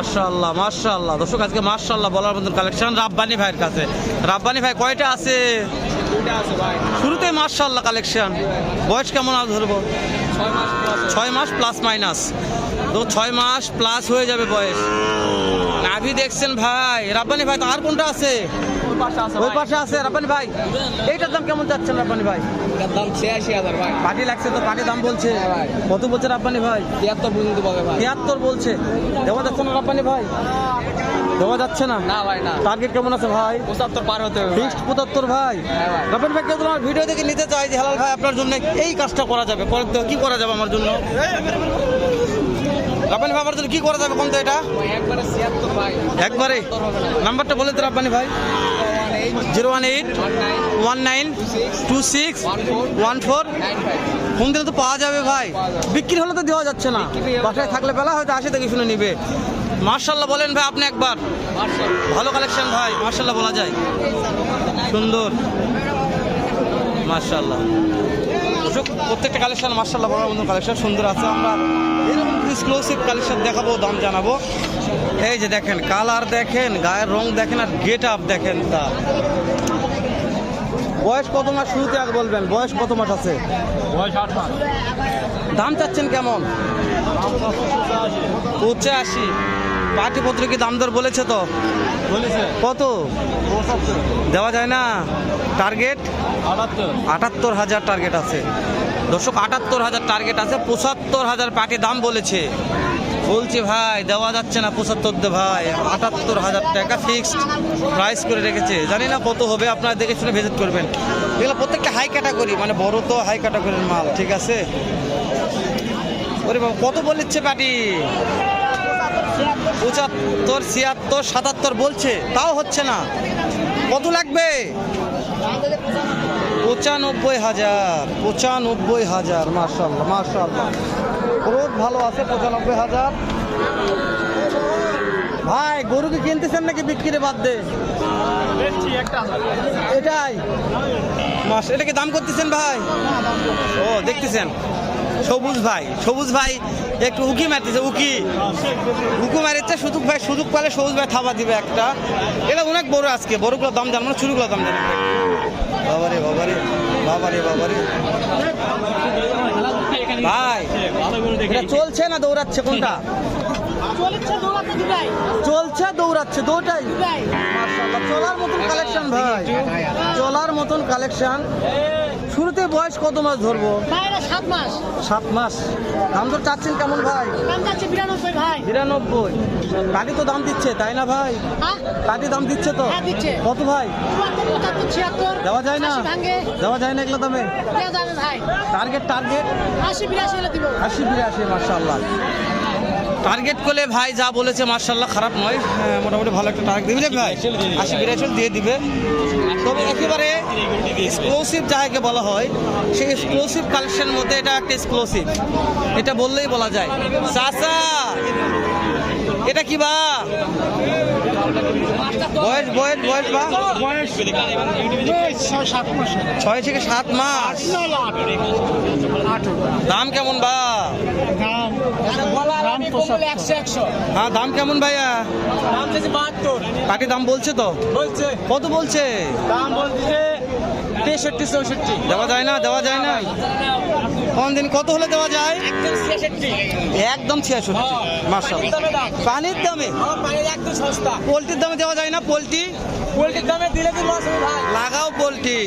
মার্শাল্লাহ মার্শাল্লাহ দর্শক আজকে মার্শাল্লাহ বলার মতন কালেকশন রাব্বানি ভাইয়ের কাছে। রাব্বানি ভাই কয়টা আছে? শুরুতে মার্শাল্লাহ কালেকশন বয়স কেমন আর ধরবো? ছয় মাস প্লাস মাইনাস তো ছয় মাস প্লাস হয়ে যাবে বয়স। নাভি দেখছেন ভাই। রাব্বানি ভাই তো আর কোনটা আছে? ওই পাশে আছে রাব্বানি ভাই এইটার দাম কেমন যাচ্ছেন রাব্বানি ভাই? দাম ছিয়াশি হাজার ভাই। পাটি লাগছে তো পাটি দাম বলছে। হ্যাঁ ভাই। কত বলছে রাব্বানি ভাই? তিয়াত্তর পর্যন্ত পাবে ভাই। তিয়াত্তর বলছে। দেওয়া যাচ্ছে না রাব্বানি ভাই? দেওয়া যাচ্ছে না? না ভাই না। টার্গেট কেমন আছে ভাই? পঁচাত্তর পার হতে হবে ভাই। ফিক্সড পঁচাত্তর ভাই। হ্যাঁ ভাই। রাব্বানি ভাই কেউ তোমার ভিডিও দেখে নিতে চাই যে হালাল ভাই আপনার জন্য এই কাজটা করা যাবে? পরে কি করা যাবে আমার জন্য? রাব্বানি ভাই আমার জন্য কি করা যাবে কোন তো এটা একবারে ভাই। একবারে? নাম্বারটা বলে তো রাব্বানি ভাই। Zero one eight, one nine two six, one four. Phone দিলে তো পাওয়া যাবে ভাই। বিক্রি হলে তো দেওয়া যাচ্ছে না। বাসায় থাকলে বেলা হয়তো আসে দেখে শুনে নিবে। মার্শাল্লাহ বলেন ভাই আপনি একবার। ভালো কালেকশন ভাই, মার্শাল্লাহ বলা যায়। সুন্দর। মার্শাল্লাহ। প্রত্যেকটা কালেকশন মার্শাল্লাহ বড় মতো কালেকশন সুন্দর আছে। আমরা এরকম এক্সক্লুসিভ কালেকশন দেখাবো, দাম জানাব। এই যে দেখেন কালার দেখেন গায়ের রং দেখেন আর গেট আপ দেখেন তা। বয়স কত মাস শুরুতে আগে বলবেন? বয়স কত মাস আছে? বয়স আট মাস। দাম চাচ্ছেন কেমন? পঁচাশি। পাটিপত্র কি দাম দর বলেছে তো? বলেছে। কত? দেওয়া যায় না? টার্গেট আটাত্তর। আটাত্তর হাজার টার্গেট আছে। দর্শক আটাত্তর হাজার টার্গেট আছে পঁচাত্তর হাজার পাটি দাম বলেছে। বলছি, ভাই, দেওয়া যাচ্ছে না পঁচাত্তর দে ভাই, আটাত্তর হাজার টাকা ফিক্সড প্রাইস করে রেখেছে। জানি না কত হবে, আপনারা দেখে শুনে ভিজিট করবেন। এগুলো প্রত্যেকটা হাই ক্যাটাগরি মানে বড় তো হাই ক্যাটাগরির মাল, ঠিক আছে? ওরে বাবা, কত বলেছে পাটি পঁচাত্তর, ছিয়াত্তর, সাতাত্তর বলছে, তাও হচ্ছে না। কত লাগবে? পঁচানব্বই হাজার পঁচানব্বই হাজার মার্শাল্লাহ মার্শাল্লাহ রোদ ভালো আছে, পঁচানব্বই হাজার। ভাই গরু কি কিনতেছেন নাকি বিক্রি বাদ? দে এটাই। মাস, এটা কি দাম করতেছেন ভাই? ও, দেখতেছেন। সবুজ ভাই সবুজ ভাই, একটু উকি মারতেছে, উকি। উকু মারিচ্ছে সুযোগ ভাই, সুযোগ পালে সবুজ ভাই থাবা দিবে একটা। এটা অনেক বড় আজকে বড়গুলোর দাম জানো না ছোটগুলোর দাম জানো বাবারে বাবারে বাবারে বাবারে। ভাই। এটা চলছে না দৌড়াচ্ছে কোনটা? চলেছে চলছে দৌড়াচ্ছে দুটাই। চলার মতন কালেকশন ভাই। চলার মতন কালেকশন শুরুতে বয়স কত মাস ধরবো? সাত মাস। সাত মাস। দাম তো চাচ্ছেন কেমন ভাই? বিরানব্বই ভাই। বিরানব্বই। কাটি তো দাম দিচ্ছে তাই না ভাই? হ্যাঁ? কাটি দাম দিচ্ছে তো? হ্যাঁ, কত ভাই? দেওয়া যায় না? দেওয়া যায় না এগুলো দামে? টার্গেট টার্গেট আশি বিরাশি আশি বিরাশি মার্শাল্লাহ টার্গেট করলে ভাই যা বলেছে মার্শাল্লাহ খারাপ নয়। হ্যাঁ, মোটামুটি ভালো একটা টার্গেট দিবে ভাই। আশি বিরাশি দিয়ে দিবে। তবে একেবারে এক্সক্লুসিভ যাকে বলা হয় সেই এক্সক্লুসিভ কালেকশনের মধ্যে এটা একটা এক্সক্লুসিভ এটা বললেই বলা যায়। চাচা! এটা কি বা? বয়স বয়স বয়স বা? ছয় থেকে সাত মাস। দাম কেমন বা? একশো হ্যাঁ দাম কেমন ভাইয়া? দাম কাটি দাম বলছে তো? কত বলছে? দাম বলছে তেষট্টি চৌষট্টি। দেওয়া যায় না দেওয়া যায় না কোন দিন কত হলে দেওয়া যায়? একদম ছিয়াশো মাসা দামে পানির দামে? একদম সস্তা। পোলট্রির দামে দেওয়া যায় না পোলট্রি? পোলট্রির দামে দিলে ভাই। লাগাও পোলট্রি।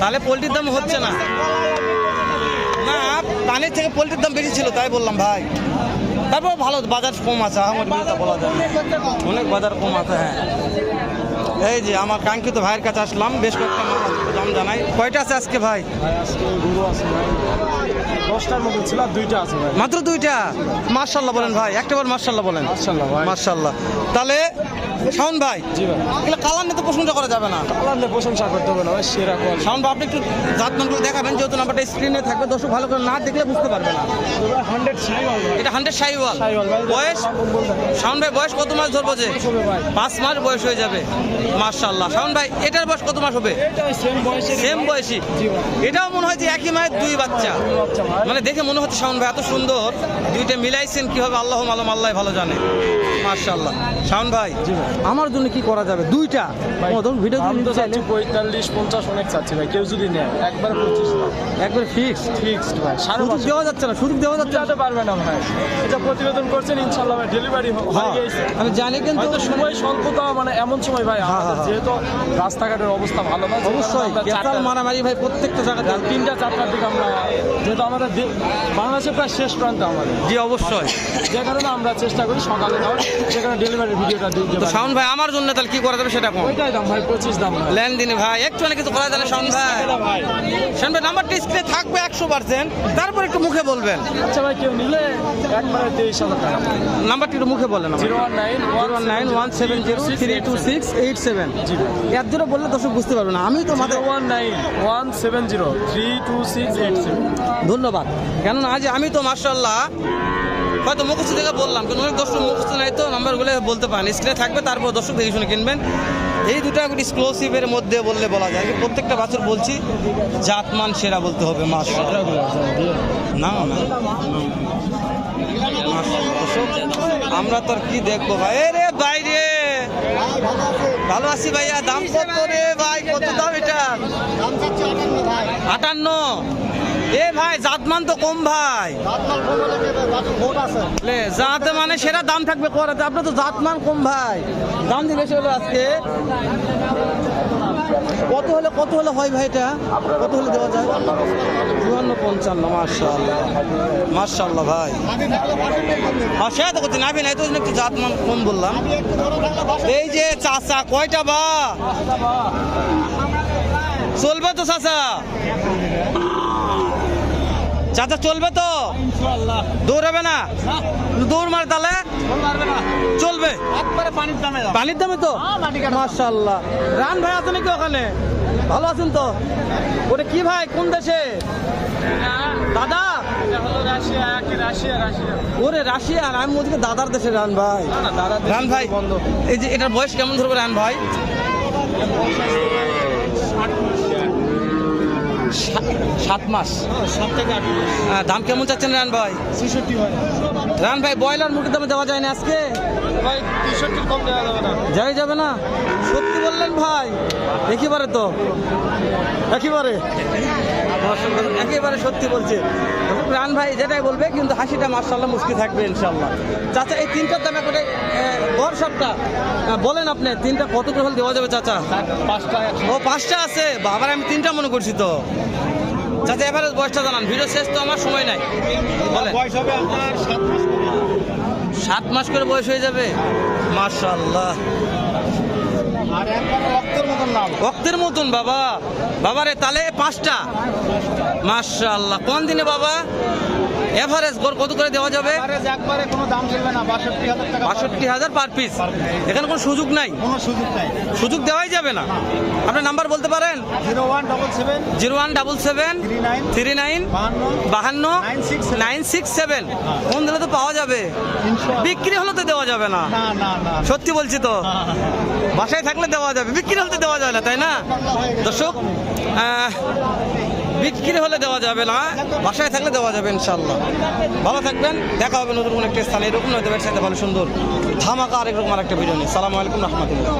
তাহলে পোলট্রির দাম হচ্ছে না। না। পানির থেকে পোলট্রির দাম বেশি ছিল তাই বললাম ভাই। তারপর ভালো বাজার কম আছে আমার বলা যায়। অনেক বাজার কম আছে হ্যাঁ। এই যে আমার কাঙ্ক্ষিত ভাইয়ের কাছে আসলাম বেশ কয়েকটা দাম জানাই। কয়টা আছে আজকে ভাই? দশটার মতো ছিল আর দুইটা আছে ভাই। মাত্র দুইটা? মার্শাল্লাহ বলেন ভাই একটা বার মার্শাল্লাহ বলেন। মার্শাল্লাহ তাহলে শাওন ভাই জি ভাই। এগুলো কালার নিয়ে তো প্রশংসা করা যাবে না। আল্লাহ প্রশংসা করতে হবে না সেরা কোয়ালিটি শাওন ভাই আপনি একটু জাতমানগুলো দেখাবেন যেহেতু নাম্বারটা স্ক্রিনে থাকবে দর্শক ভালো করে না দেখলে বুঝতে পারবে না। হান্ড্রেড সাইওয়াল এটা হান্ড্রেড সাইওয়াল। বয়স? শাওন ভাই বয়স কত মাস ধরবো যে? পাঁচ মাস বয়স হয়ে যাবে। মার্শাল্লাহ শাওন ভাই এটার বয়স কত মাস হবে? সেম বয়সী এটাও মনে হয় যে একই মায়ের দুই বাচ্চা। বাচ্চা মানে দেখে মনে হচ্ছে শাওন ভাই এত সুন্দর। দুইটা মিলাইছেন কি হবে আল্লাহ মালুম আল্লাহ ভালো জানে। মার্শাল্লাহ শাওন ভাই জি ভাই। আমার জন্য কি করা যাবে? দুইটা। ধরুন ভিডিও চাইলে। পঁয়তাল্লিশ পঞ্চাশ অনেক চাচ্ছি ভাই কেউ যদি নেয় একবার পঁচিশ একবার ফিক্স ফিক্সড ভাই সুযোগ দেওয়া যাচ্ছে না সুযোগ দেওয়া যাচ্ছে না। পারবে না ভাই। এটা প্রতিবেদন করছেন ইনশাল্লাহ ভাই ডেলিভারি হয়ে আমি জানি কিন্তু সময় স্বল্পতা মানে এমন সময় ভাই হ্যাঁ, হ্যাঁ। যেহেতু রাস্তাঘাটের অবস্থা ভালো না অবশ্যই আমরা মারামারি ভাই প্রত্যেকটা জায়গাতে। তিনটা চারটার দিকে আমরা যেহেতু আমাদের বাংলাদেশের প্রায় শেষ প্রান্ত আমাদের। জি অবশ্যই। যে কারণে আমরা চেষ্টা করি সকালে দেওয়ার সেখানে ডেলিভারি ভিডিওটা দিতে শাওন ভাই আমার জন্য তাহলে কি করা যাবে সেটা কম ওইটাই দাম ভাই পঁচিশ দাম ভাই। লেনদিনে ভাই একটু অনেক কিছু করা যাবে শাওন ভাই। শাওন ভাই নাম্বারটা স্ক্রিনে থাকবে একশো পার্সেন্ট তারপর একটু মুখে বলবেন। আচ্ছা ভাই কেউ নিলে একবারে তেইশ হাজার টাকা। নাম্বারটি একটু মুখে বলেন zero one nine one nine one seven zero three two six eight seven. জি ভাই এর জন্য বললে দর্শক বুঝতে পারবে না। আমি তো মাথায় one nine one seven zero three two six eight seven. ধন্যবাদ। কেননা আজ আমি তো মার্শাল্লাহ হয়তো মুখস্থ থেকে বললাম, কিন্তু অনেক দর্শক মুখস্থ নাই তো, নাম্বারগুলো বলতে পারেন। স্ক্রিনে থাকবে, তারপর দর্শক দেখে শুনে কিনবেন। এই দুটো এক্সক্লুসিভের মধ্যে বললে বলা যায়। প্রত্যেকটা বছর বলছি, জাতমান সেরা বলতে হবে মার্শাল্লাহ না না আমরা তো আর কি দেখব ভাই? রে! বাইরে ভালো আছি ভাইয়া, দাম কত রে ভাই? কত দাম এটা? আটান্ন। এ ভাই জাতমান তো কম ভাই। জাতে মানে সেরা দাম থাকবে করাতে আপনার তো জাতমান কম ভাই। দাম দিয়ে বেশি হলো আজকে। কত হলে কত হলে হয় ভাই এটা? কত হলে দেওয়া যায়? চুয়ান্ন পঞ্চান্ন মার্শাল্লাহ মার্শাল্লাহ ভাই। হ্যাঁ সে তো করছি। নাবি নাই তো ওই জন্য একটু কম বললাম। একটু এই যে চাচা কয়টা বা। চলবে তো চাচা। চাচা চলবে তো? দৌড়াবে না? দৌড় মারে তাহলে? চলবে। পানির দামে পানির দামে তো? মাশাল্লাহ রান ভাই আছে নাকি ওখানে? ভালো আছেন তো? ওটা কি ভাই? কোন দেশে? দাদা? Russia Russia Russia. ওরে রাশিয়ান আমি দাদার দেশে রান ভাই। দাদা রান ভাই বন্ধ। এই যে এটার বয়স কেমন ধরবে রান ভাই? সাত মাস। সাত থেকে আট দাম কেমন চাচ্ছেন রান ভাই? ছেষট্টি ভাই রান ভাই ব্রয়লার মুরগির দামে দেওয়া যায় না আজকে। ভাই তেষট্টির কম দেওয়া যাবে না। যাই যাবে না। সত্যি বললেন ভাই একেবারে তো। একেবারে। একেবারে সত্যি বলছে। রান ভাই যেটাই বলবে কিন্তু হাসিটা মার্শাল্লাহ মুস্কি থাকবে ইনশাল্লাহ চাচা এই তিনটার দামে করে গড় সবটা বলেন আপনি তিনটা কত করে হলে দেওয়া যাবে চাচা? পাঁচটা ও পাঁচটা আছে। বাবার আমি তিনটা মনে করছি তো। চাচা এবারে বয়সটা জানান। ভিডিও শেষ তো আমার সময় নাই। বলেন। বয়স হবে আপনার সাত মাস সাত মাস করে বয়স হয়ে যাবে? মার্শাল্লাহ রক্তের মতন বাবা। বাবারে তালে পাঁচটা। মার্শাল্লাহ কোন দিনে বাবা? এভারেজ গড় কত করে দেওয়া যাবে? আরে একবারে কোনো দাম চলবে না বাষট্টি হাজার টাকা বাষট্টি হাজার পার পিস এখানে কোনো সুযোগ নাই? কোনো সুযোগ নাই। সুযোগ দেওয়াই যাবে না। আপনার নাম্বার বলতে পারেন? Zero one double seven zero one double seven three nine বাহান্ন বাহান্ন 967 নাইন সিক্স সেভেন কোন দিলে তো পাওয়া যাবে? বিক্রি হলে তো দেওয়া যাবে না। সত্যি বলছি তো। বাসায় থাকলে দেওয়া যাবে। বিক্রি হলে তো দেওয়া যাবে না তাই না? দর্শক বিক্রি হলে দেওয়া যাবে না। বাসায় থাকলে দেওয়া যাবে ইনশাল্লাহ ভালো থাকবেন। দেখা হবে নতুন কোনো একটা স্থানে। এরকম নয়তো সাথে ভালো সুন্দর, ধামাকা আরেক রকম আরেকটা ভিডিও নিয়ে। সালামু আলাইকুম রহমতুল্লাহ।